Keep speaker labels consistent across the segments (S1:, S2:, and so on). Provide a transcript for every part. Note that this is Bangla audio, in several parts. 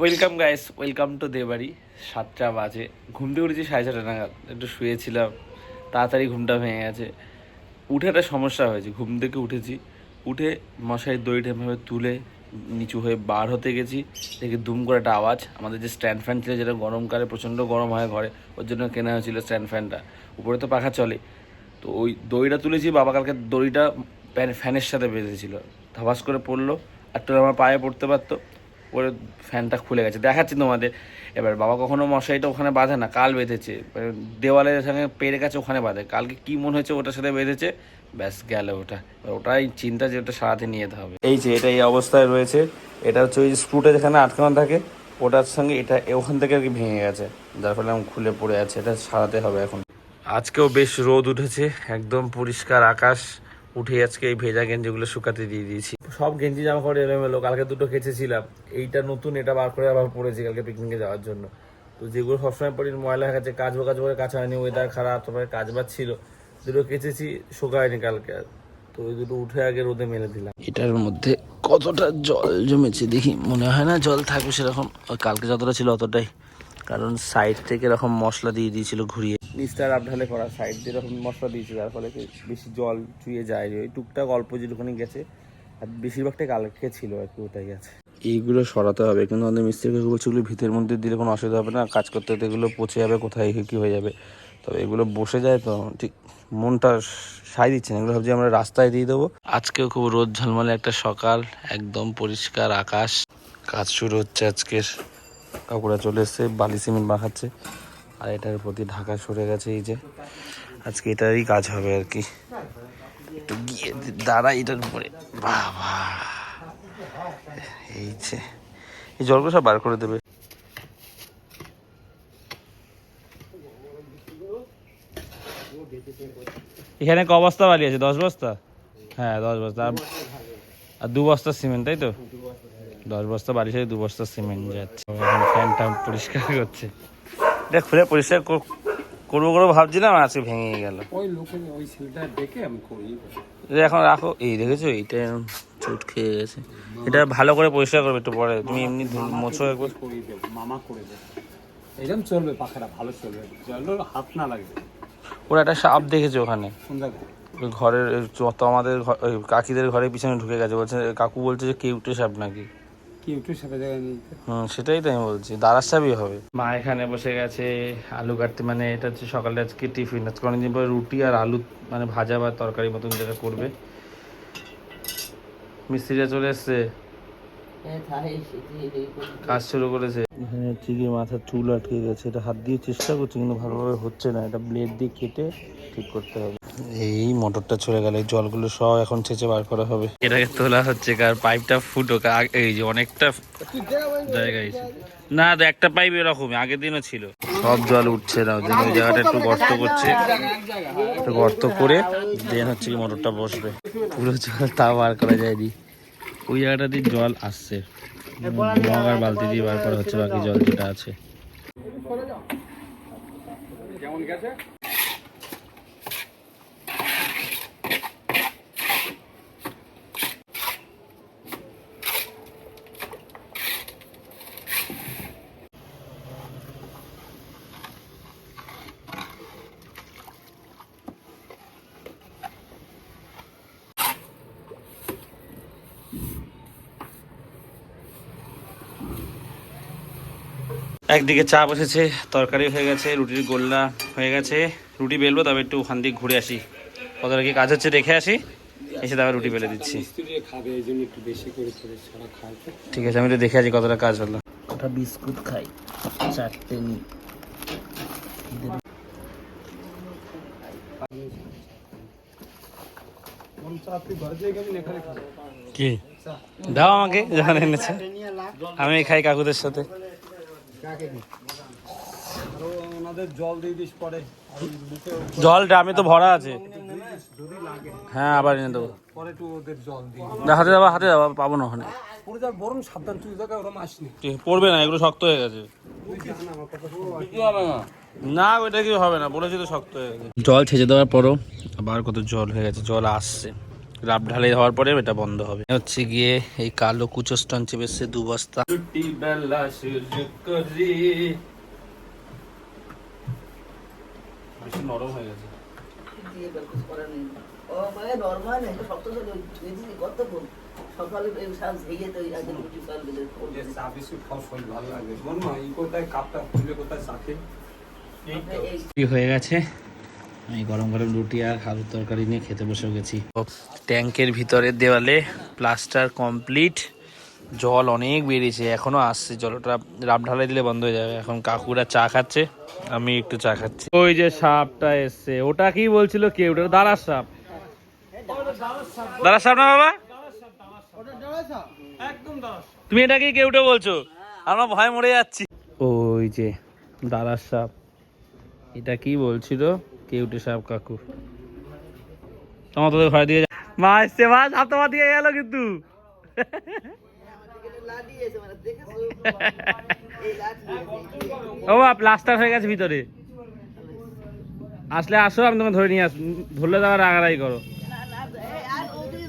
S1: ওয়েলকাম গাইস ওয়েলকাম টু দেবাড়ি সাতটা বাজে। ঘুম উঠেছি সাড়ে ছটা নাগাদ। একটু শুয়েছিলাম। তাড়াতাড়ি ঘুমটা ভেঙে গেছে। উঠে একটা সমস্যা হয়েছে। ঘুম থেকে উঠেছি। উঠে মশারির দড়িটা এভাবে তুলে নিচু হয়ে বার হতে গেছি। দেখি দুম করে একটা আওয়াজ। আমাদের যে স্ট্যান্ড ফ্যান ছিল, যেটা গরমকালে প্রচণ্ড গরম হয় ঘরে, ওর জন্য কেনা হয়েছিল স্ট্যান্ড ফ্যানটা উপরে তো পাখা চলে। তো ওই দড়িটা তুলেছি। বাবা কালকে দড়িটা প্যান- ফ্যানের সাথে বেঁধেছিল। ধবাস করে পড়ল। আর তো আমার পায়ে পড়তে পারতো। পরে ফ্যানটা খুলে গেছে। দেখাচ্ছি তোমাদের। এবার বাবা কখনো মশারিটা ওখানে বাঁধে না কাল বেঁধেছে। এবার দেওয়ালের সঙ্গে পেরে গেছে ওখানে বাঁধে। কালকে কি মনে হয়েছে ওটার সাথে বেঁধেছে? ব্যাস গেল ওটা। এবার ওটাই চিন্তা যে ওটা সারাতে নিয়ে যেতে হবে। এই যে এটা এই অবস্থায় রয়েছে এটা হচ্ছে ওই স্ক্রুটা যেখানে আটকানো থাকে ওটার সঙ্গে এটা ওখান থেকে আর কি ভেঙে গেছে। যার ফলে আমি খুলে পড়ে আছে এটা সারাতে হবে এখন। আজকেও বেশ রোদ উঠেছে একদম পরিষ্কার আকাশ। উঠে আজকে এই ভেজা গেঞ্জিগুলো শুকাতে দিয়ে দিয়েছি। সব গেঞ্জি জামা কাপড় এলোমেলো, কালকে দুটো কেচেছিলাম এইটা নতুন, এটা বার করে আবার পরেছি কালকে পিকনিকে যাওয়ার জন্য। তো যেগুলো সবসময় পরি, ময়লা হয়ে গেছে কাজ কাজ করে কাজ হয়নি ওয়েদার খারাপ, তারপরে কাজ বাজ ছিল। দুটো কেচেছি শুকায়নি কালকে। তো ওই দুটো উঠে আগে রোদে মেলে দিলাম। এটার মধ্যে কতটা জল জমেছে দেখি, মনে হয় না জল থাকবে সেরকম। কালকে যতটা ছিল অতটাই। কারণ সাইড থেকে এরকম মশলা দিয়ে দিয়েছিল ঘুরিয়ে। নিচটার আপঢালে করা সাইড দিয়ে এরকম মশলা দিয়েছে, যার ফলে বেশি জল চুয়ে যায়। ওই টুকটাক অল্প যেটুখানি গেছে, আর বেশিরভাগটাই কালকে ছিল আর কি ওটাই আছে। এইগুলো সরাতে হবে, কিন্তু আমাদের মিস্ত্রিকে বলছে, এগুলো ভিতের মধ্যে দিলে কোনো অসুবিধা হবে না, কাজ করতে করতে এগুলো পচে যাবে, কোথায় কি হয়ে যাবে। তবে এগুলো বসে যায় তো, ঠিক মনটা সাই দিচ্ছে না, এগুলো ভাবছি আমরা রাস্তায় দিয়ে দেবো। আজকেও খুব রোদ ঝলমলে একটা সকাল, একদম পরিষ্কার আকাশ। কাজ শুরু হচ্ছে আজকের। কাকুরা চলে এসছে, বালি সিমেন্ট মাখাচ্ছে আর এটার প্রতি ঢাকা সরে গেছে এই যে। আজকে এটারই কাজ হবে আর কি। একটু গিয়ে দাঁড়া এটার উপরে। বাবা। এই যে, এই জলগুলো সব বার করে দেবে। এখানে ক বস্তা বালি আছে? দশ বস্তা? হ্যাঁ দশ বস্তা। আর- দু বস্তা সিমেন্ট, তাই তো? দশ বস্তা বালি সাথে দু বস্তা সিমেন্ট যাচ্ছে। ফ্যানটা পরিষ্কার করছে। এটা খুলে পরিষ্কার কর- করব করব ভাবছিলাম আর আজকে ভেঙে গেল।
S2: ওই লোকে ওই ছেলেটা ডেকে আমি করি
S1: এখন রাখো। এই দেখেছ এইটা চোট খেয়ে গেছে। এটা ভালো করে পরিষ্কার করবে একটু পরে। তুমি এমনি মোছো একবার।
S2: করিয়ে দেবো মামা করে দেবো। এরকম চলবে পাখাটা ভালো চলবে। জল হাত না লাগবে
S1: ওরা একটা সাপ দেখেছে ওখানে। ঘরের আমাদের কাকিদের ঘরের পিছনে ঢুকে গেছে। বলছে কাকু বলছে যে কেউটে সাপ নাকি।
S2: কি উঠে সাথে জায়গায় নিয়ে যেতে?
S1: হুম সেটাই তো আমি বলছি দাঁড়ার সাপই হবে। মা এখানে বসে গেছে আলু কাটতে মানে এটা হচ্ছে সকালে আজকে টিফিন। আজকে অনেকদিন পরে রুটি আর আলু মানে ভাজা বা তরকারি মতন যেটা করবে। মিস্ত্রিরা চলে এসছে। কাজ শুরু করেছে। এখানে হচ্ছে গিয়ে মাথার চুল আটকে গেছে। এটা হাত দিয়ে চেষ্টা করছি কিন্তু ভালোভাবে হচ্ছে না। এটা ব্লেড দিয়ে কেটে ঠিক করতে হবে। এই মোটরটা চলে গেল জলগুলো সব এখন ছেঁচে বার করা হবে। এটাকে তোলা হচ্ছে কার পাইপটা ফুটো এই যে অনেকটা জায়গায় না তো একটা পাইপ এরকম আগের দিনও ছিল। সব জল উঠছে না জন্য ওই জায়গাটা একটু গর্ত করছে। একটু গর্ত করে দেন হচ্ছে কি মোটরটা বসবে। পুরো জল তাও বার করা যায়নি। ওই জায়গাটা দিয়ে জল আসছে। মগ আর বালতি দিয়ে বার করা হচ্ছে, বাকি জল যেটা আছে।
S2: কেমন গেছে
S1: একদিকে চা বসেছে তরকারি হয়ে গেছে রুটির গোল্লা হয়ে গেছে। রুটি বেলবো তবে একটু ওখান দিয়ে ঘুরে আসি। কতটা কি কাজ হচ্ছে দেখে আসি। এসে তারপর রুটি বেলে দিচ্ছি।
S2: এই জন্য একটু বেশি করে করে ছাড়া খায় তো
S1: ঠিক আছে আমি একটু দেখে আসি কতটা কাজ হলো। কটা বিস্কুট খাই চারটে নি। কি? দাও আমাকে যখন এনেছে। আমি খাই কাকুদের সাথে।
S2: জল দিয়ে দিস পরে। আর ওই
S1: ড্রামে তো ভরা আছে। হ্যাঁ আবার এনে দেবো। হাতে যাব হাতে যাব পাবো না ওখানে। পড়বে না এগুলো শক্ত হয়ে গেছে। না। ওইটা কি হবে না বলেছি তো শক্ত হয়ে গেছে। জল ছেঁচে দেওয়ার পরও আবার কত জল হয়ে গেছে জল আসছে। রাব ঢালাই হওয়ার পরে এটা বন্ধ হবে। হচ্ছে গিয়ে এই কালো কুচো স্টন চেপেছে দু বস্তা। বেলা সূর্য করে। নরম হয়ে গেছে।
S3: দিয়ে বের কিছু করার নেই। ও মানে? সকালে এই ভেঙে তো রুটি খাওয়ার বেলে
S2: চা বিস্কুট খাওয়া শরীর ভালো লাগে। মা এই কোথায় কাপটা খুলে কোথায় চাকে
S1: হয়ে গেছে। আমি গরম গরম রুটি আর আলুর তরকারি নিয়ে খেতে বসে গেছি। ট্যাঙ্কের ভিতরের দেওয়ালে প্লাস্টার কমপ্লিট জল অনেক বেরিয়েছে এখনও আসছে জলটা রাব ঢালাই দিলে বন্ধ হয়ে যাবে। এখন কাকুরা চা খাচ্ছে আমি একটু চা খাচ্ছি। ওই যে সাপটা এসছে ওটা কি বলছিল কে? ওটা দাঁড়ার সাপ। দাঁড়ার সাপ না বাবা? তুমি এটা কি কেউটা বলছো? আমরা ভয় মরে যাচ্ছি। ওই যে দাঁড়ার সাপ এটা কি বলছিল? কেউটে সাহেব কাকু। তোমার তোদের ঘরে দিয়ে মা এসছে মা সাপ তোমার দিয়ে গেল কিন্তু। ও মা প্লাস্টার হয়ে গেছে ভিতরে। আসলে আসো আমি তোমাকে ধরে নিয়ে আস ধরলে যাওয়ার রাগারাই করো।
S3: না, না, এই আর ওদিকে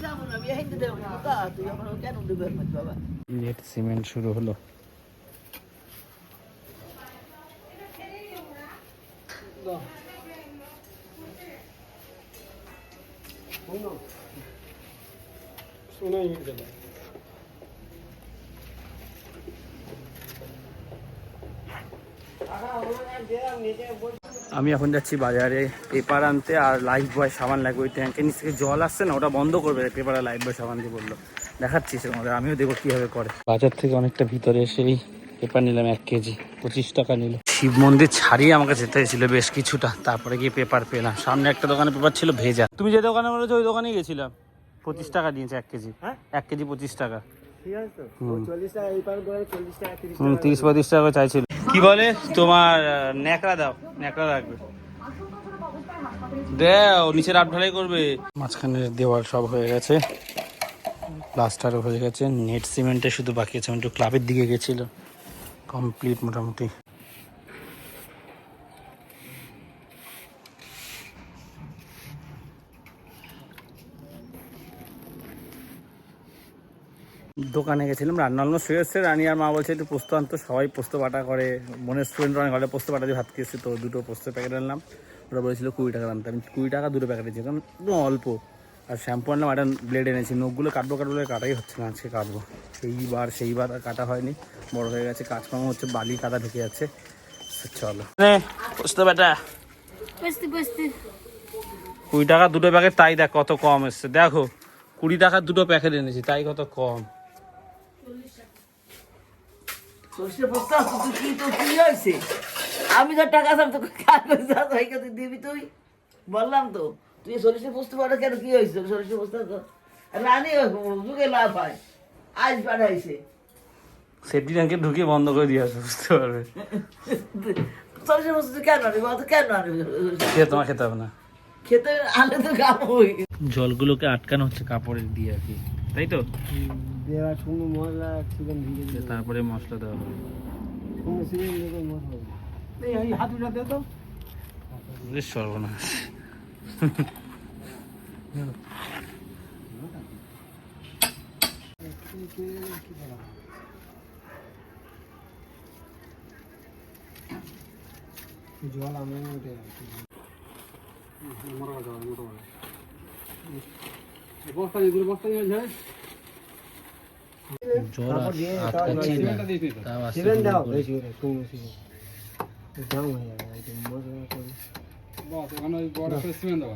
S3: আমি এখন
S1: যাচ্ছি বাজারে। পেপার আনতে আর লাইফ বয় সাবান লাগবে। ওই ট্যাঙ্কের নিচ থেকে জল আসছে না ওটা বন্ধ করবে। পেপার আর লাইফ বয় সাবান দিয়ে বলল। দেখাচ্ছি সেখানে আমিও দেখব কীভাবে করে। বাজার থেকে অনেকটা ভিতরে এসেই পেপার নিলাম এক কেজি। পঁচিশ টাকা নিল। শিব মন্দির ছাড়িয়ে আমাকে যেতে হয়েছিল বেশ কিছুটা। তারপরে গিয়ে পেপার পেলাম। সামনে একটা দোকানে পেপার ছিল ভেজা। তুমি যে দোকানে বলেছ ওই দোকানেই গেছিলাম পঁচিশ টাকা নিয়েছে এক কেজি। এক কেজি পঁচিশ টাকা। তিরিশ পঁয়ত্রিশ টাকা চাইছিল। কি বলে? তোমার ন্যাকড়া দাও। ন্যাকড়া রাখবে দেও নিচে রাত ঢালাই করবে। মাঝখানে দেওয়াল সব হয়ে গেছে। প্লাস্টারও হয়ে গেছে। নেট সিমেন্টে শুধু বাকি আছে। একটু ক্লাবের দিকে গেছিল কমপ্লিট মোটামুটি। দোকানে গেছিলাম রান্না অলমোস্ট হয়ে এসছে। রানি আর মা বলছে একটু পোস্ত আনতো। সবাই পোস্ত বাটা করে বোনের স্টুডেন্ট অনেক ঘরে পোস্ত বাটা দিয়ে ভাত খেয়েছে তো দুটো পোস্ত প্যাকেট আনলাম। ওরা বলেছিল কুড়ি টাকা আনতে আমি কুড়ি টাকা দুটো প্যাকেট দিয়েছি কারণ একদম অল্প। আর শ্যাম্পু আনলাম একটা ব্লেড এনেছি। নখগুলো কাটবো কাটবো কাটাই হচ্ছে না আজকে কাটবো। সেইবার সেইবার আর কাটা হয়নি। বড় হয়ে গেছে কাজকর্ম হচ্ছে বালি কাদা ঢুকে যাচ্ছে। চলো। পোস্ত বাটা। কুড়ি টাকা দুটো প্যাকেট তাই দেখ কত কম এসছে। দেখো কুড়ি টাকার দুটো প্যাকেট এনেছি তাই কত কম।
S3: সর্ষে পোস্ত আছে, তুই কি তোর কি হয়েছে? আমি তো টাকা সব তোকে তুই দিবি তুই? বললাম তো। তুই সরিষে পোস্ত পাঠা কেন কি হয়েছে? সরিষে পোস্ত তো রানী যুগে লাভ হয়। আজ পাঠাইছে।
S1: সেফটি ট্যাঙ্কে ঢুকিয়ে বন্ধ করে দিয়ে আসো বুঝতে পারবে।
S3: সরিষে পোস্ত তুই কেন আনবি? অত কেন আনবি?
S1: খেয়ে তোমার খেতে হবে না।
S3: খেতে আনলে তো খাবোই।
S1: জলগুলোকে আটকানো হচ্ছে কাপড়ের দিয়ে আর কি। তাই তো?
S2: দেওয়া শুকনো মশলা চিকেন ভিজে
S1: তারপরে মশলা দেওয়া হবে।
S2: শুকনো চিকেন মশলা এই এই হাত দে তো।
S1: বেশ সর্বনাশ।
S2: জল আমরা উঠে মোটা মোটা বস্তা দিয়ে বস্তা নিয়ে যায়
S1: আটকাচ্ছি না। তাও
S2: দাও। বস ওই বড় করে সিমেন্ট দাও।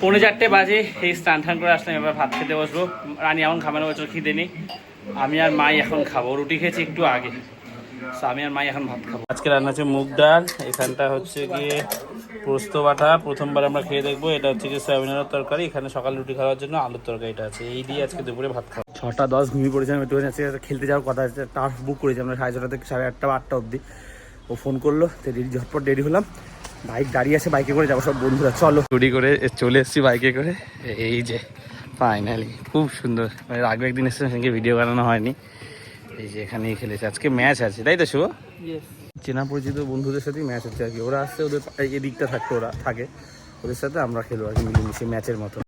S1: পৌনে চারটে বাজে এই স্নান টান করে আসলাম এবার ভাত খেতে বসবো। রানী এখন খাবার বছর খিদে নেই। আমি আর মাই এখন খাব। রুটি খেয়েছি একটু আগে। আমি আর মাই এখন ভাত খাব। আজকে রান্না হচ্ছে মুগ ডাল এখানটা হচ্ছে গিয়ে পোস্ত বাটা। প্রথমবার আমরা খেয়ে দেখব এটা হচ্ছে গিয়ে সয়াবিনের তরকারি। এখানে সকালে রুটি খাওয়ার জন্য আলুর তরকারিটা আছে। এই দিয়ে আজকে দুপুরে ভাত খাব। ছটা দশ ঘুমিয়ে পড়েছিলাম একটু আজকে খেলতে যাওয়ার কথা আছে টার্ফ বুক করেছি আমরা সাড়ে ছটা থেকে সাড়ে আটটা বা আটটা অবধি। ও ফোন করল তো রেডি ঝটপট রেডি হলাম। বাইক দাঁড়িয়ে আছে বাইকে করে যাব সব বন্ধুরা চলো। চুরি করে চলে এসেছি বাইকে করে। এই যে ফাইনালি খুব সুন্দর। মানে আগে একদিন এসেছিলাম সেদিনকে ভিডিও বানানো হয়নি। এই যে এখানেই খেলেছে। আজকে ম্যাচ আছে তাই তো শুভ? চেনা পরিচিত বন্ধুদের সাথেই ম্যাচ হচ্ছে আর কি। ওরা আসছে ওদের এদিকটা থাকতো ওরা থাকে। ওদের সাথে আমরা খেলো আর কি মিলেমিশে ম্যাচের মতো।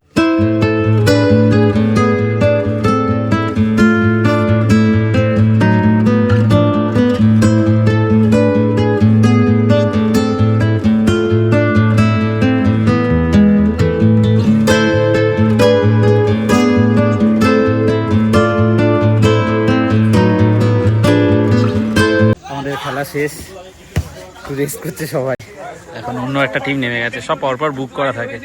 S1: খেলা শেষ। রেস্ট করছে সবাই। এখন অন্য একটা টিম নেমে গেছে। সব পরপর বুক করা থাকে।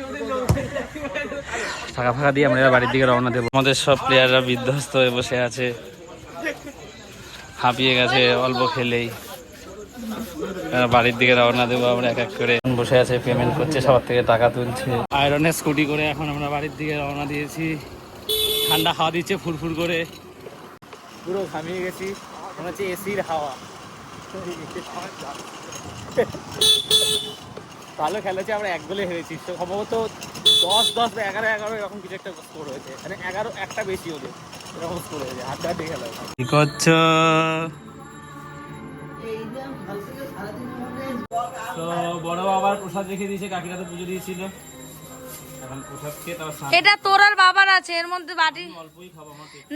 S1: ফাঁকা ফাঁকা দিয়ে আমরা বাড়ির দিকে রওনা দেবো। আমাদের সব প্লেয়াররা বিধ্বস্ত হয়ে বসে আছে। হাঁপিয়ে গেছে অল্প খেলেই। বাড়ির দিকে রওনা দেবো আমরা এক এক করে। বসে আছে পেমেন্ট করছে, সবার থেকে টাকা তুলছে। আয়রনের স্কুটি করে এখন আমরা বাড়ির দিকে রওনা দিয়েছি। ঠান্ডা হাওয়া দিচ্ছে ফুরফুর করে। পুরো ঘামিয়ে গেছি। মনে হচ্ছে এসির হাওয়া। ভালো খেলেছে আমরা এক গোলে হেরেছি। তো সম্ভবত দশ দশ বা এগারো এগারো এরকম কিছু একটা স্কোর হয়েছে। মানে এগারো একটা বেশি ওদের এরকম স্কোর হয়েছে। হাত হাতে খেলা কি করছ? তো বড় বাবার প্রসাদ রেখে দিয়েছে কাকিরা তো পুজো দিয়েছিল।
S4: এটা তোর আর বাবার আছে এর মধ্যে বাটি।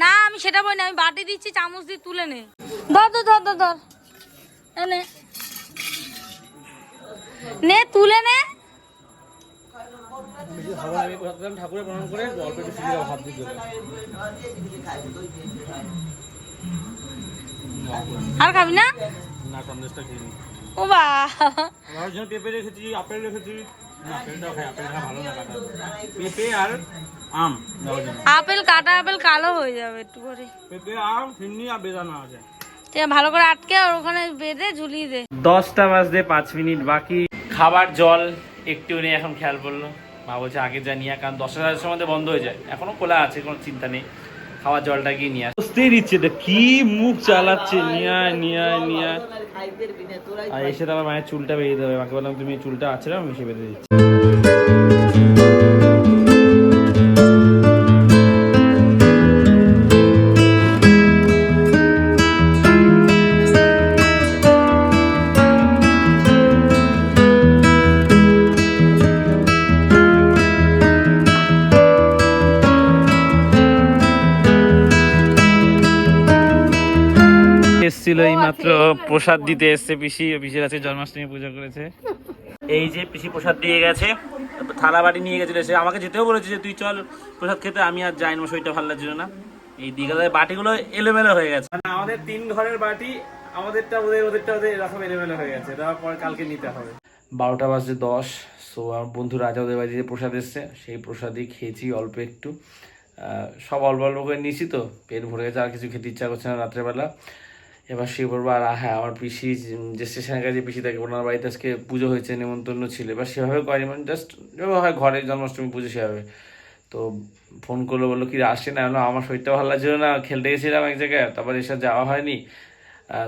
S4: না আমি সেটা বলি না আমি বাটি দিচ্ছি চামচ দিয়ে তুলে নে। ধর ধর ধর ধর। নে তুলে নে।
S1: ঠাকুরের প্রণাম করে অল্প একটু
S4: আর খাবি না?
S1: না সন্দেশটা খেয়ে নি
S4: ও বা।
S1: আমার জন্য পেঁপে রেখেছি আপেল রেখেছি না খাই আপেলটা ভালো না কাটা পেঁপে আর আম
S4: আপেল কাটা আপেল কালো হয়ে যাবে একটু করে
S1: পেঁপে আম ফিরনি আর বেদানা আছে,
S4: ভালো করে আটকে আর ওখানে বেঁধে ঝুলিয়ে দে।
S1: দশটা বাজতে পাঁচ মিনিট বাকি। খাবার জল একটু নেই এখন খেয়াল পড়ল। মা বলছে আগে যা নিয়ে কারণ দশটা সাড়ে সময় বন্ধ হয়ে যায়। এখনও খোলা আছে কোনো চিন্তা নেই। খাওয়ার জলটা গিয়ে নিয়ে বুঝতেই দিচ্ছে তো কি মুখ চালাচ্ছে। নিয়ে নিয়ে নিয়ে আর এসে তো আমার মায়ের চুলটা বেঁধে দেবে মাকে বললাম তুমি চুলটা আছে না? আমি এসে বেঁধে দিচ্ছি। এসছিল এই মাত্র প্রসাদ দিতে এসছে পিসি পিসির আছে জন্মাষ্টমী পুজো করেছে। এই যে পিসি প্রসাদ দিয়ে গেছে থালা বাটি নিয়ে গেছিল সে। আমাকে যেতেও বলেছে যে তুই চল প্রসাদ খেতে আমি আর যাই না শরীরটা ভালো লাগছিল না। এই দীঘাদের বাটিগুলো এলোমেলো হয়ে গেছে। মানে আমাদের তিন ঘরের বাটি আমাদেরটা ওদের ওদেরটা ওদের এরকম এলোমেলো হয়ে গেছে। তারপর কালকে নিতে হবে। বারোটা বাজে দশ সো আমার বন্ধু রাজা ওদের বাড়িতে যে প্রসাদ এসছে সেই প্রসাদই খেয়েছি অল্প একটু। আহ, সব অল্প অল্প করে নিয়েছি তো পেট ভরে গেছে আর কিছু খেতে ইচ্ছা করছে না রাত্রেবেলা। এবার শুয়ে পড়ব আর হ্যাঁ আমার পিসি যে স্টেশনের কাছে পিসি থাকে, ওনার বাড়িতে আজকে পুজো হয়েছে, নেমন্তন্ন ছিল। এবার সেভাবে করেনি মানে জাস্ট যেভাবে হয়, ঘরে জন্মাষ্টমী পুজো সেভাবে। তো ফোন করল, বলল কি আসছে না? আমার শরীরটা ভালো লাগছিল না, খেলতে গেছিলাম এক জায়গায়, তারপর এসে যাওয়া হয়নি।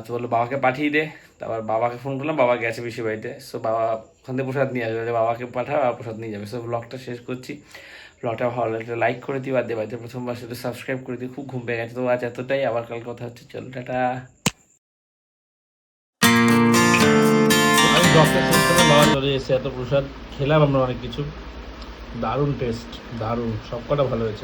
S1: তো বলল, বাবাকে পাঠিয়ে দে। তারপর বাবাকে ফোন করলাম, বাবা গেছে পিসি বাড়িতে। সো বাবা ওখান থেকে প্রসাদ নিয়ে আসবে বাবাকে পাঠাও আর প্রসাদ নিয়ে যাবে। সো ব্লগটা শেষ করছি। ব্লগটা ভালো লাগলে লাইক করে দিও, আর দেবাইতে প্রথমবার সাথে সাবস্ক্রাইব করে দিও। খুব ঘুম পেয়ে গেছে। তো আজ এতটাই, আবার কাল কথা হচ্ছে। চলো, টাটা। এসে এত প্রসাদ খেলাম আমরা অনেক কিছু। দারুণ টেস্ট দারুণ সবকটা ভালো হয়েছে।